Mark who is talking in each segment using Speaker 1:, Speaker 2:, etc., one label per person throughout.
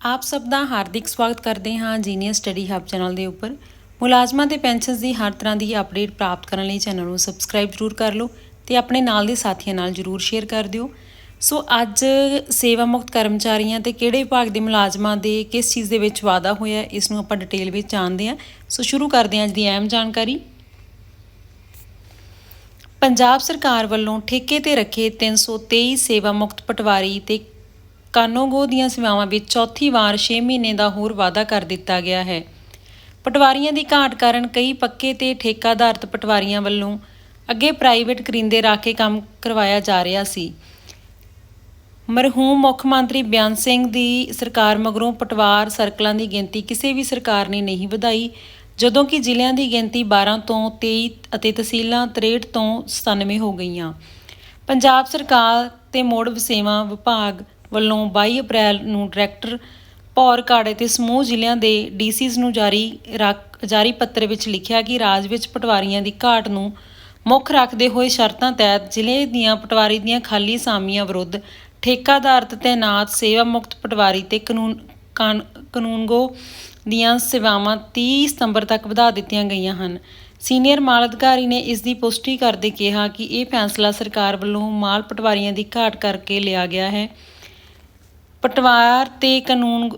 Speaker 1: ਆਪ ਸਭ ਦਾ ਹਾਰਦਿਕ ਸਵਾਗਤ ਕਰਦੇ ਹਾਂ ਜੀਨੀਅਸ ਸਟੱਡੀ ਹੱਬ ਚੈਨਲ ਦੇ ਉੱਪਰ। ਮੁਲਾਜ਼ਮਾਂ ਤੇ ਪੈਨਸ਼ਨਸ ਦੀ ਹਰ ਤਰ੍ਹਾਂ ਦੀ ਅਪਡੇਟ ਪ੍ਰਾਪਤ ਕਰਨ ਲਈ ਚੈਨਲ ਨੂੰ ਸਬਸਕ੍ਰਾਈਬ ਜ਼ਰੂਰ ਕਰ ਲਓ ਤੇ ਆਪਣੇ ਨਾਲ ਦੇ ਸਾਥੀਆਂ ਨਾਲ ਜ਼ਰੂਰ ਸ਼ੇਅਰ ਕਰ ਦਿਓ। ਸੋ ਅੱਜ ਸੇਵਾ ਮੁਕਤ ਕਰਮਚਾਰੀਆਂ ਤੇ ਕਿਹੜੇ ਵਿਭਾਗ ਦੇ ਮੁਲਾਜ਼ਮਾਂ ਦੇ ਕਿਸ ਚੀਜ਼ ਦੇ ਵਿੱਚ ਵਾਅਦਾ ਹੋਇਆ ਇਸ ਨੂੰ ਆਪਾਂ ਡਿਟੇਲ ਵਿੱਚ ਜਾਣਦੇ ਹਾਂ। ਸੋ ਸ਼ੁਰੂ ਕਰਦੇ ਹਾਂ ਅੱਜ ਦੀ ਅਹਿਮ ਜਾਣਕਾਰੀ। ਪੰਜਾਬ ਸਰਕਾਰ ਵੱਲੋਂ ਠੇਕੇ ਤੇ ਰੱਖੇ 323 ਸੇਵਾ ਮੁਕਤ ਪਟਵਾਰੀ ਤੇ ਕਾਨੋਗੋ ਦੀਆਂ ਸੇਵਾਵਾਂ ਵਿੱਚ ਚੌਥੀ ਵਾਰ 6 ਮਹੀਨੇ ਦਾ ਹੋਰ ਵਾਅਦਾ ਕਰ ਦਿੱਤਾ ਗਿਆ ਹੈ। ਪਟਵਾਰੀਆਂ ਦੀ ਘਾਟ ਕਾਰਨ ਕਈ ਪੱਕੇ ਤੇ ਠੇਕਾ ਆਧਾਰਿਤ ਪਟਵਾਰੀਆਂ ਵੱਲੋਂ ਅੱਗੇ ਪ੍ਰਾਈਵੇਟ ਕਰਿੰਦੇ ਰੱਖ ਕੇ ਕੰਮ ਕਰਵਾਇਆ ਜਾ ਰਿਹਾ ਸੀ। ਮਰਹੂਮ ਮੁੱਖ ਮੰਤਰੀ ਬਿਆਨ ਸਿੰਘ ਦੀ ਸਰਕਾਰ ਮਗਰੋਂ ਪਟਵਾਰ ਸਰਕਲਾਂ ਦੀ ਗਿਣਤੀ ਕਿਸੇ ਵੀ ਸਰਕਾਰ ਨੇ ਨਹੀਂ ਵਧਾਈ, ਜਦੋਂ ਕਿ ਜ਼ਿਲ੍ਹਿਆਂ ਦੀ ਗਿਣਤੀ 12 ਤੋਂ 23 ਅਤੇ ਤਹਿਸੀਲਾਂ 63 ਤੋਂ 97 ਹੋ ਗਈਆਂ। ਪੰਜਾਬ ਸਰਕਾਰ ਤੇ ਮੋੜ ਵਸੇਵਾ ਵਿਭਾਗ ਵੱਲੋਂ 22 ਅਪ੍ਰੈਲ ਨੂੰ ਡਾਇਰੈਕਟਰ ਭੌਰ ਕਾੜੇ ਤੇ ਸਮੂਹ ਜ਼ਿਲ੍ਹਿਆਂ ਦੇ ਡੀਸੀਜ਼ ਨੂੰ ਜਾਰੀ ਰੱਖ- ਜਾਰੀ ਪੱਤਰ ਵਿੱਚ ਲਿਖਿਆ ਕਿ ਰਾਜ ਵਿੱਚ ਪਟਵਾਰੀਆਂ ਦੀ ਘਾਟ ਨੂੰ ਮੁੱਖ ਰੱਖਦੇ ਹੋਏ ਸ਼ਰਤਾਂ ਤਹਿਤ ਜ਼ਿਲ੍ਹੇ ਦੀਆਂ ਪਟਵਾਰੀ ਦੀਆਂ ਖਾਲੀ ਸਾਮੀਆਂ ਵਿਰੁੱਧ ਠੇਕਾਦਾਰਤ ਤੈਨਾਤ ਸੇਵਾ ਮੁਕਤ ਪਟਵਾਰੀ ਤੇ ਕਾਨੂੰਨ, ਕਾਨ- ਕਾਨੂੰਗੋ ਦੀਆਂ ਸੇਵਾਵਾਂ 30 ਸਤੰਬਰ ਤੱਕ ਵਧਾ ਦਿੱਤੀਆਂ ਗਈਆਂ ਹਨ। ਸੀਨੀਅਰ ਮਾਲ ਅਧਿਕਾਰੀ ਨੇ ਇਸ ਦੀ ਪੁਸ਼ਟੀ ਕਰਦੇ ਕਿਹਾ ਕਿ ਇਹ ਫੈਸਲਾ ਸਰਕਾਰ ਵੱਲੋਂ ਮਾਲ ਪਟਵਾਰੀਆਂ ਦੀ ਘਾਟ ਕਰਕੇ ਲਿਆ ਗਿਆ ਹੈ। ਪਟਵਾਰ ਤੇ ਕਾਨੂੰਨ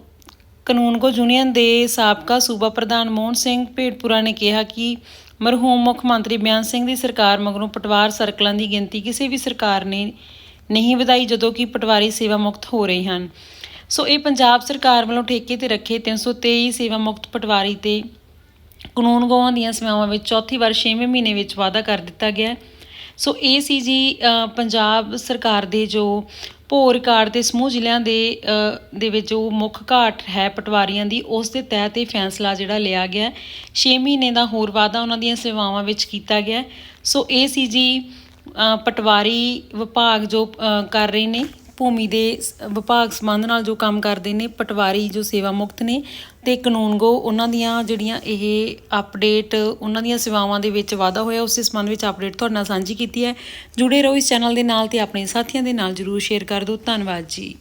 Speaker 1: ਕਾਨੂੰਨਗੋ ਯੂਨੀਅਨ ਦੇ ਸਾਬਕਾ ਸੂਬਾ ਪ੍ਰਧਾਨ ਮੋਹਨ ਸਿੰਘ ਭੇਡਪੁਰਾ ਨੇ ਕਿਹਾ ਕਿ ਮਰਹੂਮ ਮੁੱਖ ਮੰਤਰੀ ਬਿਆਨ ਸਿੰਘ ਦੀ ਸਰਕਾਰ ਮਗਰੋਂ ਪਟਵਾਰ ਸਰਕਲਾਂ ਦੀ ਗਿਣਤੀ ਕਿਸੇ ਵੀ ਸਰਕਾਰ ਨੇ ਨਹੀਂ ਵਧਾਈ ਜਦੋਂ ਕਿ ਪਟਵਾਰੀ ਸੇਵਾ ਮੁਕਤ ਹੋ ਰਹੇ ਹਨ। ਸੋ ਇਹ ਪੰਜਾਬ ਸਰਕਾਰ ਵੱਲੋਂ ਠੇਕੇ ਤੇ ਰੱਖੇ 323 ਸੇਵਾ ਮੁਕਤ ਪਟਵਾਰੀ ਤੇ ਕਾਨੂੰਨ ਗੋਆਂ ਦੀਆਂ ਸੇਵਾਵਾਂ ਵਿੱਚ ਚੌਥੀ ਵਾਰ 6ਵੇਂ ਮਹੀਨੇ ਵਿੱਚ ਵਾਅਦਾ ਕਰ ਦਿੱਤਾ ਗਿਆ। ਸੋ ਇਹ ਸੀ ਜੀ ਪੰਜਾਬ ਸਰਕਾਰ ਦੇ ਜੋ ਭੋਰ ਰਿਕਾਰਡ ਤੇ ਸਮੂਹ ਜ਼ਿਲ੍ਹਿਆਂ ਦੇ ਦੇ ਵਿੱਚ ਜੋ ਮੁੱਖ ਘਾਟ ਹੈ ਪਟਵਾਰੀਆਂ ਦੀ, ਉਸ ਦੇ ਤਹਿਤ ਇਹ ਫੈਸਲਾ ਜਿਹੜਾ ਲਿਆ ਗਿਆ 6 ਮਹੀਨੇ ਦਾ ਹੋਰ ਵਾਅਦਾ ਉਹਨਾਂ ਦੀਆਂ ਸੇਵਾਵਾਂ ਵਿੱਚ ਕੀਤਾ ਗਿਆ ਸੋ ਇਹ ਸੀ ਜੀ ਪਟਵਾਰੀ ਵਿਭਾਗ ਜੋ ਕਰ ਰਹੇ ਨੇ ਭੂਮੀ ਦੇ ਸ- ਵਿਭਾਗ ਸੰਬੰਧ ਨਾਲ ਜੋ ਕੰਮ ਕਰਦੇ ਨੇ, ਪਟਵਾਰੀ ਜੋ ਸੇਵਾ ਮੁਕਤ ਨੇ ਤੇ ਕਾਨੂੰਨਗੋ ਉਹਨਾਂ ਦੀਆਂ ਜਿਹੜੀਆਂ ਇਹ ਅਪਡੇਟ ਉਹਨਾਂ ਦੀਆਂ ਸੇਵਾਵਾਂ ਦੇ ਵਿੱਚ ਵਾਧਾ ਹੋਇਆ, ਉਸ ਸੰਬੰਧ ਵਿੱਚ ਅਪਡੇਟ ਤੁਹਾਡੇ ਨਾਲ ਸਾਂਝੀ ਕੀਤੀ ਹੈ। ਜੁੜੇ ਰਹੋ ਇਸ ਚੈਨਲ ਦੇ ਨਾਲ ਤੇ ਆਪਣੇ ਸਾਥੀਆਂ ਦੇ ਨਾਲ ਜਰੂਰ ਸ਼ੇਅਰ ਕਰ ਦਿਓ। ਧੰਨਵਾਦ ਜੀ।